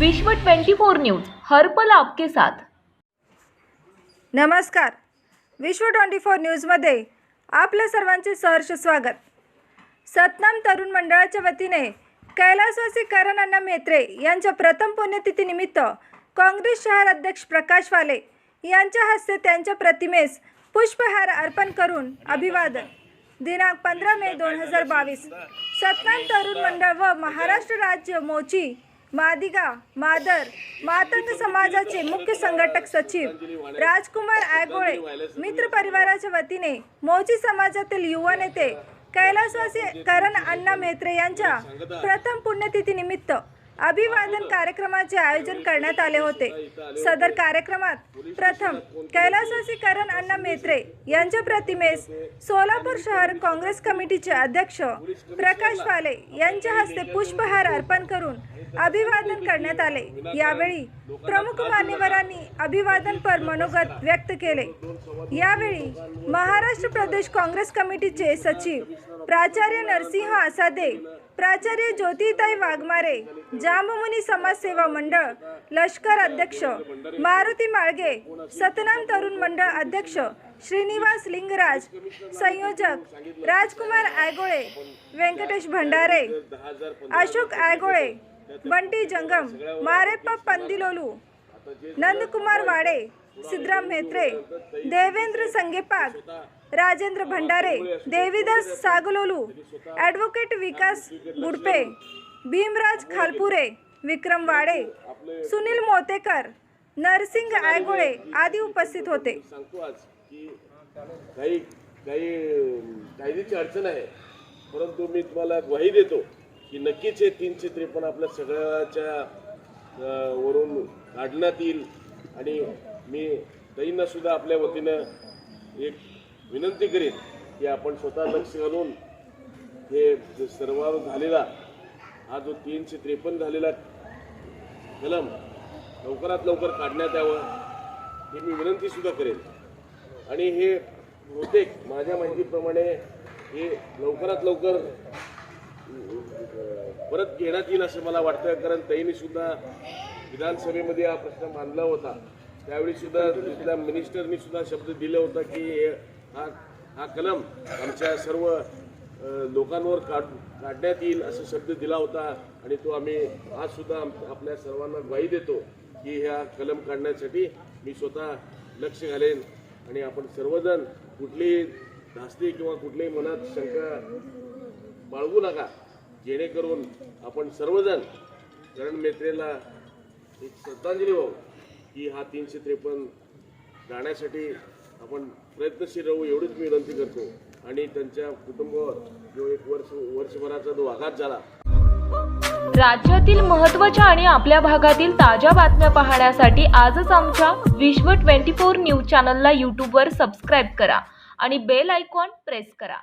विश्व 24 न्यूज हर्पल आपके साथ. नमस्कार. विश्व ट्वेंटी फोर न्यूजमध्ये आपल्या सर्वांचे सहर्ष स्वागत. सतनाम तरुण मंडळाच्या वतीने कैलासवासी करण अण्णा मेत्रे यांच्या प्रथम पुण्यतिथीनिमित्त काँग्रेस शहर अध्यक्ष प्रकाश वाले यांच्या हस्ते त्यांच्या प्रतिमेस पुष्पहार अर्पण करून अभिवादन. दिनांक पंधरा मे दोन हजार बावीस. सतनाम तरुण मंडळ व महाराष्ट्र राज्य मोची मादिगा मादर मातंग समाजाचे मुख्य संघटक सचिव राजकुमार आयगोळे मित्र परिवाराच्या वतीने मोची समाजातील युवा नेते कैलासवासी करण अण्णा मेत्रे यांच्या प्रथम पुण्यतिथीनिमित्त अभिवादन कार्यक्रमाचे आयोजन करण्यात आले होते. सदर कार्यक्रमात प्रथम कैलासवासी करण अण्णा मेत्रे यांच्या प्रतिमेस सोलापूर शहर काँग्रेस कमिटीचे अध्यक्ष प्रकाश वाले यांच्या हस्ते पुष्पहार अर्पण करून अभिवादन करण्यात आले. यावेळी प्रमुख मान्यवरांनी अभिवादनपर मनोगत व्यक्त केले. यावेळी महाराष्ट्र प्रदेश काँग्रेस कमिटीचे सचिव प्राचार्य नरसिंह आसादे प्राचार्य ज्योतिताई वाघमारे जांबमुनी समाजसेवा मंडळ लष्कर अध्यक्ष मारुती माळगे सतनाम तरुण मंडळ अध्यक्ष श्रीनिवास लिंगराज संयोजक राजकुमार आयगोळे व्यंकटेश भंडारे अशोक आयगोळे बंटी जंगम मारेप्पा पंदिलोलू नंदकुमार वाडे सिद्धराम म्हेत्रे देवेंद्र संगेपाग राजेंद्र भंडारे देवीदास सागलोलू ॲडव्होकेट विकास गुडपे भीमराज खालपुरे विक्रम वाडे सुनील मोतेकर नरसिंग आयगुळे आदी उपस्थित होते. काही काही कायद्याची अडचण आहे. परंतु मी तुम्हाला ग्वाही देतो की नक्कीच हे तीनशे त्रेपन्न आपल्या सगळ्याच्या वरून काढण्यात येईल आणि मी ताईंना सुद्धा आपल्या वतीनं एक विनंती करेन की आपण स्वतः लक्ष घालून हे सर्वावर झालेला हा जो तीनशे त्रेपन्न झालेला कलम लवकरात लवकर काढण्यात यावं ही मी विनंतीसुद्धा करेन. आणि हे बहुतेक माझ्या माहितीप्रमाणे हे लवकरात लवकर परत घेण्यात येईल असं मला वाटतं कारण ताईने विधानसभेमध्ये हा प्रश्न मांडला होता. त्यावेळी सुद्धा तिथल्या मिनिस्टरनी सुद्धा शब्द दिला होता की हा हा कलम आमच्या सर्व लोकांवर काढ काढण्यात येईल असा शब्द दिला होता. आणि तो आम्ही आज सुद्धा आपल्या सर्वांना ग्वाही देतो की ह्या कलम काढण्यासाठी मी स्वतः लक्ष घालेन. आणि आपण सर्वजण कुठलीही धास्ती किंवा कुठल्याही मनात शंका बाळगू नका. जेणेकरून आपण सर्वजण करण मेत्रेला एक श्रद्धांजली वाहू. की हा तीनशे त्रेपन्न जाण्यासाठी आपण प्रयत्नशील राहू एवढीच मी विनंती करतो. आणि त्यांच्या कुटुंबावर जो एक वर्ष वर्षभराचा जो आघात झाला. राज्यातील महत्त्वाच्या आणि आपल्या भागातील ताज्या बातम्या पाहण्यासाठी आजच आमच्या विश्व 24 न्यूज चॅनलला यूट्यूबवर सबस्क्राईब करा आणि बेल आयकॉन प्रेस करा.